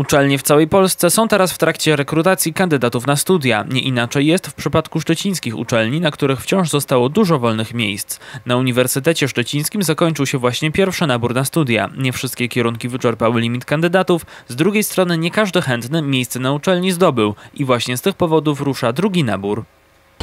Uczelnie w całej Polsce są teraz w trakcie rekrutacji kandydatów na studia. Nie inaczej jest w przypadku szczecińskich uczelni, na których wciąż zostało dużo wolnych miejsc. Na Uniwersytecie Szczecińskim zakończył się właśnie pierwszy nabór na studia. Nie wszystkie kierunki wyczerpały limit kandydatów, z drugiej strony nie każdy chętny miejsce na uczelni zdobył i właśnie z tych powodów rusza drugi nabór.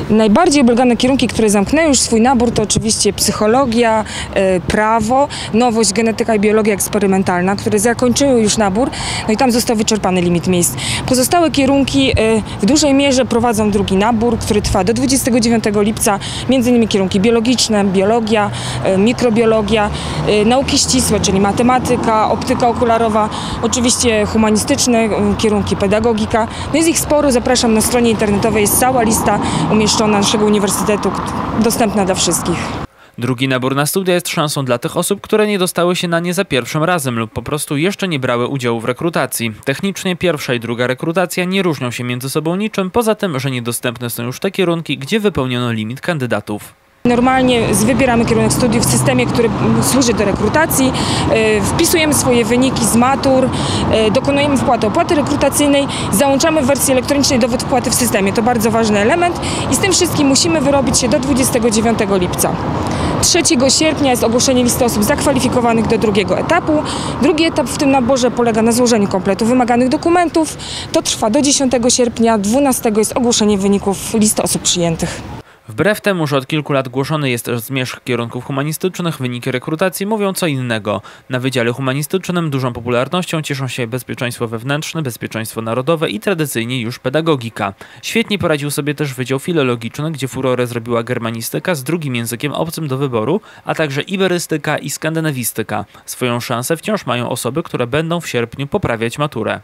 Najbardziej oblegane kierunki, które zamknęły już swój nabór, to oczywiście psychologia, e, prawo, nowość genetyka i biologia eksperymentalna, które zakończyły już nabór, no i tam został wyczerpany limit miejsc. Pozostałe kierunki e, w dużej mierze prowadzą drugi nabór, który trwa do 29 lipca, między innymi kierunki biologiczne, biologia, e, mikrobiologia, nauki ścisłe, czyli matematyka, optyka okularowa, oczywiście humanistyczne kierunki, pedagogika. No jest ich sporo, zapraszam na stronie internetowej, jest cała lista umieszczona naszego uniwersytetu, dostępna dla wszystkich. Drugi nabór na studia jest szansą dla tych osób, które nie dostały się na nie za pierwszym razem lub po prostu jeszcze nie brały udziału w rekrutacji. Technicznie pierwsza i druga rekrutacja nie różnią się między sobą niczym, poza tym, że niedostępne są już te kierunki, gdzie wypełniono limit kandydatów. Normalnie wybieramy kierunek studiów w systemie, który służy do rekrutacji, e, wpisujemy swoje wyniki z matur, e, dokonujemy wpłaty opłaty rekrutacyjnej, załączamy w wersji elektronicznej dowód wpłaty w systemie. To bardzo ważny element i z tym wszystkim musimy wyrobić się do 29 lipca. 3 sierpnia jest ogłoszenie listy osób zakwalifikowanych do drugiego etapu. Drugi etap w tym naborze polega na złożeniu kompletu wymaganych dokumentów. To trwa do 10 sierpnia, 12 jest ogłoszenie wyników listy osób przyjętych. Wbrew temu, że od kilku lat głoszony jest zmierzch kierunków humanistycznych, wyniki rekrutacji mówią co innego. Na Wydziale Humanistycznym dużą popularnością cieszą się bezpieczeństwo wewnętrzne, bezpieczeństwo narodowe i tradycyjnie już pedagogika. Świetnie poradził sobie też Wydział Filologiczny, gdzie furorę zrobiła germanistyka z drugim językiem obcym do wyboru, a także iberystyka i skandynawistyka. Swoją szansę wciąż mają osoby, które będą w sierpniu poprawiać maturę.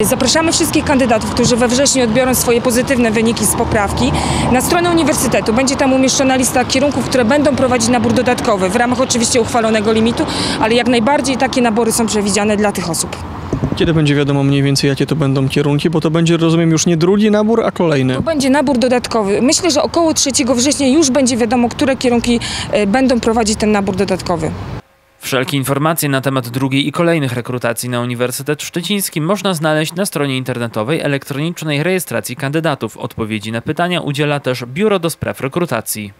Zapraszamy wszystkich kandydatów, którzy we wrześniu odbiorą swoje pozytywne wyniki z poprawki na stronę uniwersytetu. Będzie tam umieszczona lista kierunków, które będą prowadzić nabór dodatkowy w ramach oczywiście uchwalonego limitu, ale jak najbardziej takie nabory są przewidziane dla tych osób. Kiedy będzie wiadomo mniej więcej, jakie to będą kierunki, bo to będzie, rozumiem, już nie drugi nabór, a kolejny. To będzie nabór dodatkowy. Myślę, że około 3 września już będzie wiadomo, które kierunki e, będą prowadzić ten nabór dodatkowy. Wszelkie informacje na temat drugiej i kolejnych rekrutacji na Uniwersytet Szczeciński można znaleźć na stronie internetowej elektronicznej rejestracji kandydatów. Odpowiedzi na pytania udziela też Biuro do Spraw Rekrutacji.